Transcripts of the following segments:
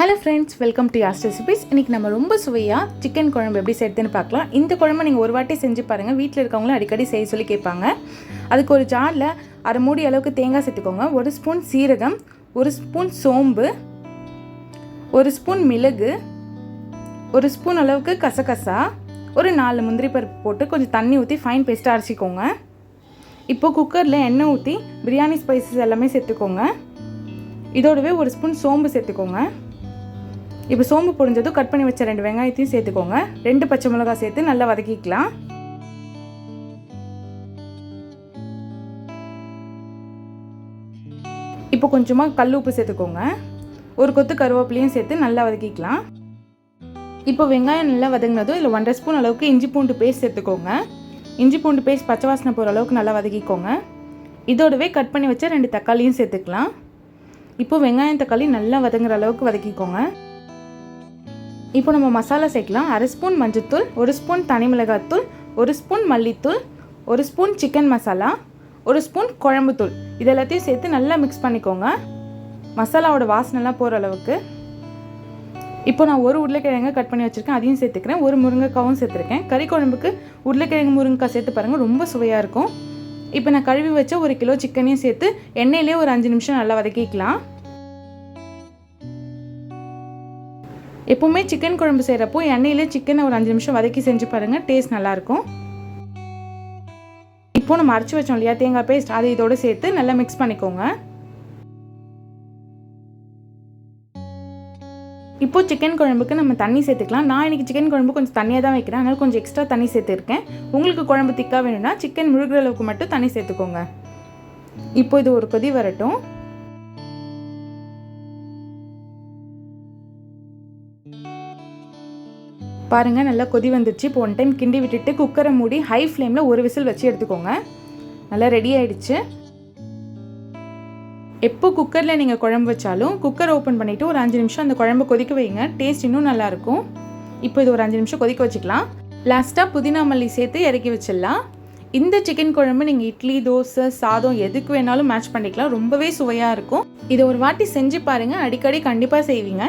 Hello friends welcome to யாஸ் recipes இன்றைக்கி நம்ம ரொம்ப சுவையாக சிக்கன் குழம்பு எப்படி செய்யுதுன்னு பார்க்கலாம். இந்த குழம்பு நீங்கள் ஒரு வாட்டி செஞ்சு பாருங்கள் வீட்டில் இருக்கவங்களும் அடிக்கடி செய்ய சொல்லி கேட்பாங்க. அதுக்கு ஒரு ஜாரில் அரை மூடி அளவுக்கு தேங்காய் சேர்த்துக்கோங்க. ஒரு ஸ்பூன் சீரகம் ஒரு ஸ்பூன் சோம்பு ஒரு ஸ்பூன் மிளகு ஒரு ஸ்பூன் அளவுக்கு கசகசா ஒரு நாலு முந்திரி பருப்பு போட்டு கொஞ்சம் தண்ணி ஊற்றி ஃபைன் பேஸ்ட்டாக அரைச்சிக்கோங்க. இப்போ குக்கரில் எண்ணெய் ஊற்றி பிரியாணி ஸ்பைசஸ் எல்லாமே சேர்த்துக்கோங்க. இதோடவே ஒரு ஸ்பூன் சோம்பு சேர்த்துக்கோங்க. இப்போ சோம்பு பொடிஞ்சதும் கட் பண்ணி வச்ச ரெண்டு வெங்காயத்தையும் சேர்த்துக்கோங்க. ரெண்டு பச்சை மிளகாய் சேர்த்து நல்லா வதக்கிக்கலாம். இப்போ கொஞ்சமாக கல் உப்பு சேர்த்துக்கோங்க. ஒரு கொத்து கருவேப்பிலையும் சேர்த்து நல்லா வதக்கிக்கலாம். இப்போ வெங்காயம் நல்லா வதங்கினதும் இதில் ஒன்றரை ஸ்பூன் அளவுக்கு இஞ்சி பூண்டு பேஸ்ட் சேர்த்துக்கோங்க. இஞ்சி பூண்டு பேஸ்ட் பச்சை வாசனை போகிற அளவுக்கு நல்லா வதக்கிக்கோங்க. இதோடவே கட் பண்ணி வச்ச ரெண்டு தக்காளியும் சேர்த்துக்கலாம். இப்போ வெங்காயம் தக்காளி நல்லா வதங்குற அளவுக்கு வதக்கிக்கோங்க. இப்போ நம்ம மசாலா சேர்க்கலாம். அரை ஸ்பூன் மஞ்சத்தூள் ஒரு ஸ்பூன் தனி மிளகாத்தூள் ஒரு ஸ்பூன் மல்லித்தூள் ஒரு ஸ்பூன் சிக்கன் மசாலா ஒரு ஸ்பூன் குழம்புத்தூள் இது எல்லாத்தையும் சேர்த்து நல்லா மிக்ஸ் பண்ணிக்கோங்க. மசாலாவோட வாசனைலாம் போகிற அளவுக்கு. இப்போ நான் ஒரு உருளைக்கிழங்கு கட் பண்ணி வச்சுருக்கேன். அதையும் சேர்த்துக்கிறேன். ஒரு முருங்கைக்காவும் சேர்த்துருக்கேன். கறி குழம்புக்கு உருளைக்கிழங்கு முருங்கைக்காய் சேர்த்து பாருங்கள் ரொம்ப சுவையாக இருக்கும். இப்போ நான் கழுவி வச்ச ஒரு கிலோ சிக்கனையும் சேர்த்து எண்ணெயிலே ஒரு அஞ்சு நிமிஷம் நல்லா வதக்கிக்கலாம். எப்போவுமே சிக்கன் குழம்பு செய்கிறப்போ எண்ணெயிலே சிக்கனை ஒரு அஞ்சு நிமிஷம் வதக்கி செஞ்சு பாருங்கள் டேஸ்ட் நல்லாயிருக்கும். இப்போ நம்ம அரைச்சி வச்சோம் இல்லையா தேங்காய் பேஸ்ட் அதை இதோட சேர்த்து நல்லா மிக்ஸ் பண்ணிக்கோங்க. இப்போ சிக்கன் குழம்புக்கு நம்ம தண்ணி சேர்த்துக்கலாம். நான் இன்றைக்கி சிக்கன் குழம்பு கொஞ்சம் தண்ணியாக தான் வைக்கிறேன். அதனால் கொஞ்சம் எக்ஸ்ட்ரா தண்ணி சேர்த்துருக்கேன். உங்களுக்கு குழம்பு திக்காக வேணும்னா சிக்கன் முழுகிற அளவுக்கு மட்டும் தண்ணி சேர்த்துக்கோங்க. இப்போ இது ஒரு கொதி வரட்டும். பாருங்கள் நல்லா கொதி வந்துடுச்சு இப்போ ஒன் டைம் கிண்டி விட்டுட்டு குக்கரை மூடி ஹை ஃப்ளேமில் ஒரு விசில் வச்சு எடுத்துக்கோங்க. நல்லா ரெடி ஆயிடுச்சு. எப்போ குக்கரில் நீங்கள் குழம்பு வச்சாலும் குக்கர் ஓப்பன் பண்ணிவிட்டு ஒரு அஞ்சு நிமிஷம் அந்த குழம்பு கொதிக்க வைங்க. டேஸ்ட் இன்னும் நல்லாயிருக்கும் இப்போ இது ஒரு அஞ்சு நிமிஷம் கொதிக்க வச்சுக்கலாம். லாஸ்ட்டாக புதினா மல்லி சேர்த்து இறக்கி வச்சிடலாம். இந்த சிக்கன் குழம்பு நீங்கள் இட்லி தோசை சாதம் எதுக்கு வேணாலும் மேட்ச் பண்ணிக்கலாம். ரொம்பவே சுவையாக இருக்கும். இதை ஒரு வாட்டி செஞ்சு பாருங்கள் அடிக்கடி கண்டிப்பாக செய்வீங்க.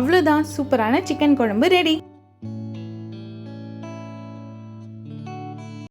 அவ்வளோதான் சூப்பரான சிக்கன் குழம்பு ரெடி